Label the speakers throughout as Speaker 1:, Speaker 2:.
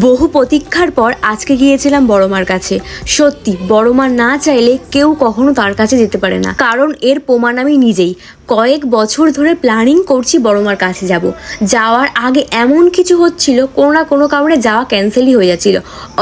Speaker 1: বহু প্রতীক্ষার পর আজকে গিয়েছিলাম বড়মার কাছে। সত্যি, বড়মা না চাইলে কেউ কখনো তার কাছে যেতে পারে না। কারণ এর প্রমাণ আমি নিজেই। কয়েক বছর ধরে প্ল্যানিং করছি বড়মার কাছে যাব। যাওয়ার আগে এমন কিছু হচ্ছিল, কোনো না কোনো কারণে যাওয়া ক্যান্সেলই হয়ে যাচ্ছিল।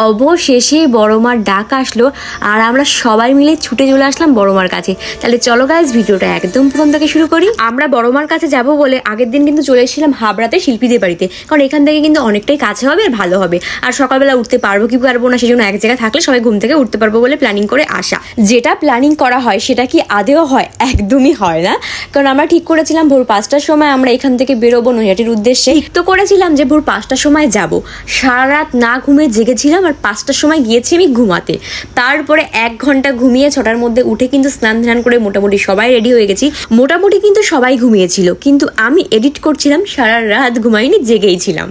Speaker 1: অবশেষে বড়মার ডাক আসলো আর আমরা সবাই মিলে ছুটে চলে আসলাম বড়মার কাছে। তাহলে চলো গাইজ ভিডিওটা একদম প্রথম থেকে শুরু করি। আমরা বড়মার কাছে যাব বলে আগের দিন কিন্তু চলে এসেছিলাম হাবড়াতে শিল্পীদের বাড়িতে। কারণ এখান থেকে কিন্তু অনেকটাই কাছে হবে আর ভালো হবে। আর সকালবেলা উঠতে পারব কি পারব না সেই জন্য এক জায়গায় থাকলে সবাই ঘুম থেকে উঠতে পারব বলে প্ল্যানিং করে আসা। যেটা প্ল্যানিং করা হয় সেটা কি আদেও হয়? একদমই হয় না। কারণ আমরা ঠিক করেছিলাম ভোর পাঁচটার সময় আমরা এখান থেকে বেরোবো নৈহাটির উদ্দেশ্যে। ঠিক তো করেছিলাম যে ভোর পাঁচটার সময় যাব। সারা রাত না ঘুমিয়ে জেগেছিলাম আর পাঁচটার সময় গিয়েছি আমি ঘুমাতে। তারপরে এক ঘণ্টা ঘুমিয়ে ছটার মধ্যে উঠে কিন্তু স্নান ধ্যান করে মোটামুটি সবাই রেডি হয়ে গেছি। মোটামুটি কিন্তু সবাই ঘুমিয়েছিল। কিন্তু আমি এডিট করছিলাম সারা রাত ঘুমাইনি, জেগেই ছিলাম।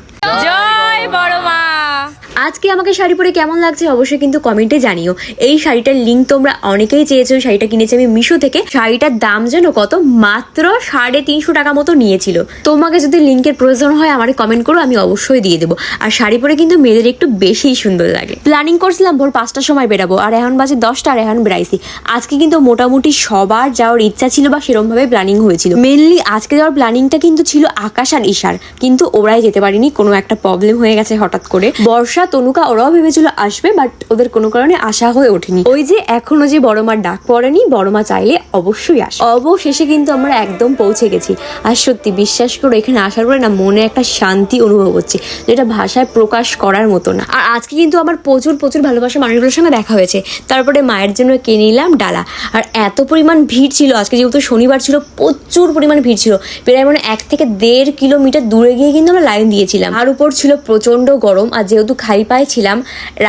Speaker 1: আজকে আমাকে শাড়ি পরে কেমন লাগছে অবশ্যই কিন্তু কমেন্টে জানিও। এই শাড়িটার লিঙ্ক তোমরা অনেকেই চেয়েছো শাড়িটা কিনেছি আমি মিশো থেকে। শাড়িটার দাম যেন কত? মাত্র সাড়ে তিনশো টাকা মতো নিয়েছিল। তোমাকে যদি লিঙ্কের প্রয়োজন হয় আমাকে কমেন্ট করো, আমি অবশ্যই দিয়ে দেবো। আর শাড়ি পরে কিন্তু মেয়েদের একটু বেশিই সুন্দর লাগে। প্ল্যানিং করছিলাম ভোর পাঁচটার সময় বেরাবো, আর এখন বাজে দশটা, আর এখন বেরাইছি। আজকে কিন্তু মোটামুটি সবার যাওয়ার ইচ্ছা ছিল বা সেরমভাবে প্ল্যানিং হয়েছিল। মেনলি আজকে যাওয়ার প্ল্যানিংটা কিন্তু ছিল আকাশ আর ঈশার। কিন্তু ওরাই যেতে পারিনি, কোনো একটা প্রবলেম হয়ে গেছে হঠাৎ করে। বর্ষা তনুকা ওরাও ভেবেছিল আসবে বাট ওদের কোনো কারণে আশা হয়ে ওঠেনি। ওই যে এখনও যে বড় মার ডাক পড়েনি, বড় মা চাইলে অবশ্যই আস অবশেষে কিন্তু আমরা একদম পৌঁছে গেছি। আর সত্যি বিশ্বাস করো, এখানে আসার পরে না মনে একটা শান্তি অনুভব হচ্ছে, যেটা ভাষায় প্রকাশ করার মতো না। আর আজকে কিন্তু আমার প্রচুর প্রচুর ভালোবাসা মানুষগুলোর সঙ্গে দেখা হয়েছে। তারপরে মায়ের জন্য কিনে নিলাম ডালা। আর এত পরিমাণ ভিড় ছিল, আজকে যেহেতু শনিবার ছিল, প্রচুর পরিমাণ ভিড় ছিল। প্রায় মানে এক থেকে দেড় কিলোমিটার দূরে গিয়ে কিন্তু আমরা লাইন দিয়েছিলাম। আর উপর ছিল প্রচণ্ড গরম, আর যেহেতু খাই পায়ে ছিলাম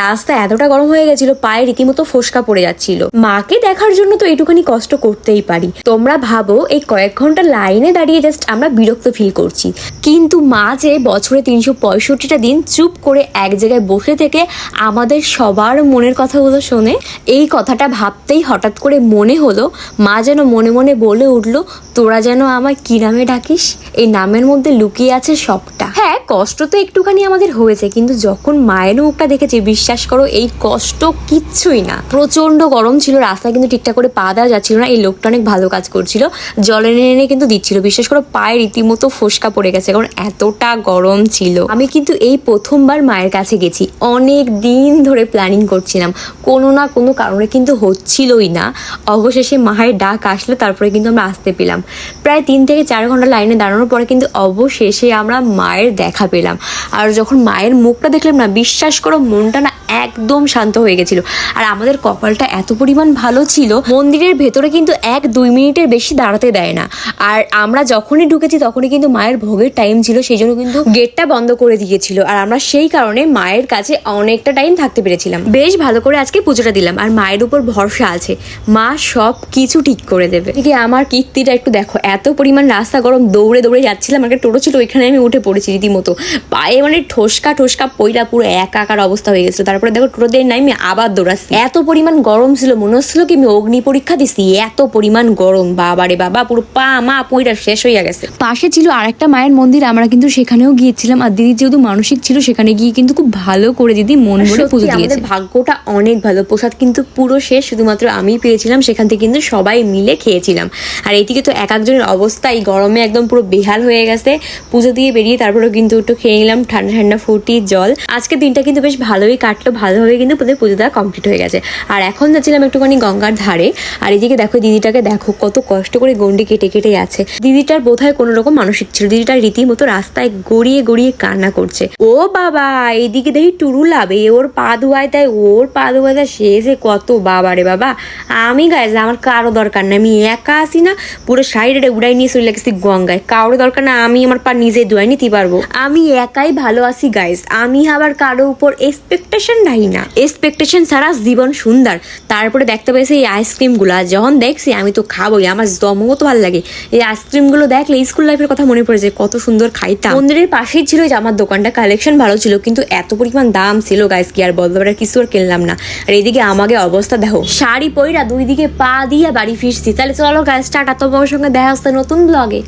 Speaker 1: রাস্তা এতটা গরম হয়ে গেছিল, পায়ে রীতিমতো ফোসকা পড়ে যাচ্ছিল। মাকে দেখার জন্য তো এইটুখানি কষ্ট করতেই পারি। তোমরা ভাবো, এই কয়েক ঘণ্টা লাইনে দাঁড়িয়ে জাস্ট আমরা বিরক্ত ফিল করছি। কিন্তু মা যে বছরে তিনশো পঁয়ষট্টিটা দিন চুপ করে এক জায়গায় বসে থেকে আমাদের সবার মনের কথাগুলো শোনে, এই কথাটা ভাবতেই হঠাৎ করে মনে হলো, মা যেন মনে মনে বলে উঠল, তোরা যেন আমায় কি নামে ডাকিস? এই নামের মধ্যে লুকিয়ে আছে সবটা। কষ্ট তো একটুখানি আমাদের হয়েছে, কিন্তু যখন মায়ের মুখটা দেখেছি, বিশ্বাস করো, এই কষ্ট কিচ্ছুই না। প্রচণ্ড গরম ছিল, রাস্তায় কিন্তু ঠিকঠাক করে পা দেওয়া যাচ্ছিল না, এই লোকটা অনেক ভালো কাজ করছিল, জল এনে এনে কিন্তু দিচ্ছিল। বিশ্বাস করো পায়ে রীতিমতো ফোসকা পড়ে গেছে, কারণ এতটা গরম ছিল। আমি কিন্তু এই প্রথমবার মায়ের কাছে গেছি, অনেক দিন ধরে প্ল্যানিং করছিলাম। কোনো না কোনো কারণে কিন্তু হচ্ছিলই না। অবশেষে মায়ের ডাক আসলে, তারপরে কিন্তু আমরা আসতে পেলাম। প্রায় তিন থেকে চার ঘণ্টা লাইনে দাঁড়ানোর পরে কিন্তু অবশেষে আমরা মায়ের দেখা পেলাম। আর যখন মায়ের মুখটা দেখলাম না, বিশ্বাস করো, মনটা না একদম শান্ত হয়ে গেছিল। আর আমাদের কপালটা এত পরিমাণ ভালো ছিল, মন্দিরের ভেতরে কিন্তু এক দুই মিনিটের বেশি দাঁড়াতে দেয় না। আর আমরা যখনই ঢুকেছি, তখনই কিন্তু মায়ের ভোগের টাইম ছিল, সেই জন্য কিন্তু গেটটা বন্ধ করে দিয়েছিল। আর আমরা সেই কারণে মায়ের কাছে অনেকটা টাইম থাকতে পেরেছিলাম। বেশ ভালো করে আজকে পুজোটা দিলাম, আর মায়ের উপর ভরসা আছে। মা সব কিছু ঠিক করে দেবে। ঠিক আমার কীর্তিটা একটু দেখো, এত পরিমাণ রাস্তা গরম, দৌড়ে দৌড়ে যাচ্ছিলাম একটা টোটো ছিল, ওইখানে আমি উঠে পড়েছি, রীতিমতো। পায়ে মানে ঠোসকা ঠোসকা পইরা পুরো একাকার অবস্থা হয়ে গেছিল। তারপরে দেখো টোটো দিয়ে নাই আবার দৌড়াচ্ছি। এত পরিমাণ গরম ছিল মনে হচ্ছিল কি আমি অগ্নি পরীক্ষা দিছি এত পরিমাণ গরম। বাবারে বাবা পুরো পা মা পইরা শেষ হয়ে গেছে। পাশে ছিল আরেকটা মায়ের মন্দির আমরা কিন্তু সেখানেও গিয়েছিলাম। আর দিদি যেহেতু মানসিক ছিল সেখানে গিয়ে কিন্তু খুব ভালো করে দিদি মন ভরে পুজো দিয়েছে। ভাগ্যটা অনেক ভালো। প্রসাদ কিন্তু পুরো শেষ শুধুমাত্র আমি পেয়েছিলাম সেখান থেকে কিন্তু সবাই মিলে খেয়েছিলাম। আর এইদিকে তো এক একজনের অবস্থা এই গরমে একদম পুরো বেহাল হয়ে গেছে। পুজো দিয়ে বেরিয়ে তারপরেও কিন্তু একটু খেয়ে নিলাম, ঠান্ডা ঠান্ডা ফুটি জল। আজকে দিনটা কিন্তু বেশ ভালোই কাটলো, ভালোভাবে কিন্তু পুজো পুজো দেওয়া কমপ্লিট হয়ে গেছে। আর এখন যাচ্ছিলাম একটুখানি গঙ্গার ধারে। আর এদিকে দেখো, দিদিটাকে দেখো, কত কষ্ট করে গন্ডি কেটে কেটে যাচ্ছে। দিদিটার বোধহয় কোনো রকম মানসিক ছিল, দিদিটার রীতিমতো রাস্তায় গড়িয়ে গড়িয়ে কান্না করছে। ও বাবা এইদিকে দেখি টুরু লাভে ওর পা ধোয়ায় তাই, ওর পা ধোয়ায় তাই, সে যে কত বাবা রে বাবা। আমি গাইজ আমার কারও দরকার না আমি একা আসি না, পুরো সাইডে উড়াই নিয়ে চলে লাগছি গঙ্গায়। কারও দরকার না, আমি আমার পা নিজে ধোয়াই নিতে পারব। আমি একাই ভালো আছি গাইজ আমি আবার কারও উপর এক্সপেকটেশন নাই না। এক্সপেকটেশন ছাড়া জীবন সুন্দর। তারপরে দেখতে পেয়েছি এই আইসক্রিমগুলো যখন দেখছি, আমি তো খাবোই। আমার দমও তো ভালো লাগে। এই আইসক্রিমগুলো দেখলে স্কুল লাইফের কথা মনে পড়ে যায় কত সুন্দর খাইতাম। মন্দিরের পাশেই ছিল, যে আমার দোকানটা কালেকশন ভালো ছিল, কিন্তু এত পরিমাণ দাম ছিল গাইস কি আর বলতে কিছু আর কিনলাম না। আর এইদিকে আমাকে অবস্থা, দেখো, শাড়ি পইরা দুই দিকে পা দিয়ে বাড়ি ফিরছি। তাহলে চলো গাইস টাটা, তোমার সঙ্গে দেখা হচ্ছে নতুন ব্লগে